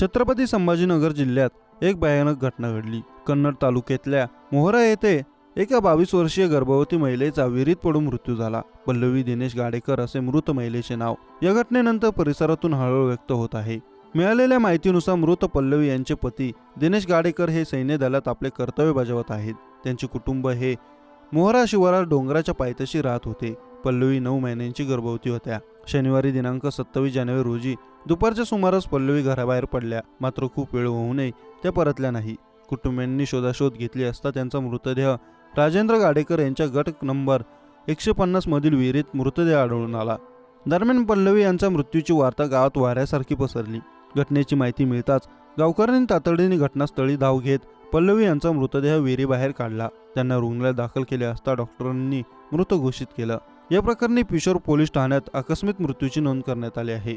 छत्रपती संभाजीनगर जिल्ह्यात एक भयानक घटना घडली. कन्नड तालुक्यातल्या मोहरा येथे एका बावीस वर्षीय गर्भवती महिलेचा विहिरीत पडून मृत्यू झाला. पल्लवी दिनेश गाडेकर असे मृत महिलेचे नाव या घटनेनंतर परिसरातून हळहळ व्यक्त होत आहे. मिळालेल्या माहितीनुसार मृत पल्लवी यांचे पती दिनेश गाडेकर हे सैन्य दलात आपले कर्तव्य बजावत आहेत. त्यांचे कुटुंब हे मोहरा शिवारात डोंगराच्या पायथ्याशी राहत होते. पल्लवी नऊ महिन्यांची गर्भवती होत्या. शनिवारी दिनांक सत्तावीस जानेवारी रोजी दुपारच्या सुमारास पल्लवी घराबाहेर पडल्या. मात्र खूप वेळ होऊनही त्या परतल्या नाही. कुटुंबियांनी शोधाशोध घेतली असता त्यांचा मृतदेह राजेंद्र गाडेकर यांच्या गट नंबर एकशे पन्नास मधील विहिरीत मृतदेह आढळून आला. दरम्यान पल्लवी यांच्या मृत्यूची वार्ता गावात वाऱ्यासारखी पसरली. घटनेची माहिती मिळताच गावकऱ्यांनी तातडीने घटनास्थळी धाव घेत पल्लवी यांचा मृतदेह विहिरीबाहेर काढला. त्यांना रुग्णालयात दाखल केले असता डॉक्टरांनी मृत घोषित केलं. या प्रकरणी पिशोर पोलीस ठाण्यात आकस्मिक मृत्यूची नोंद करण्यात आली आहे.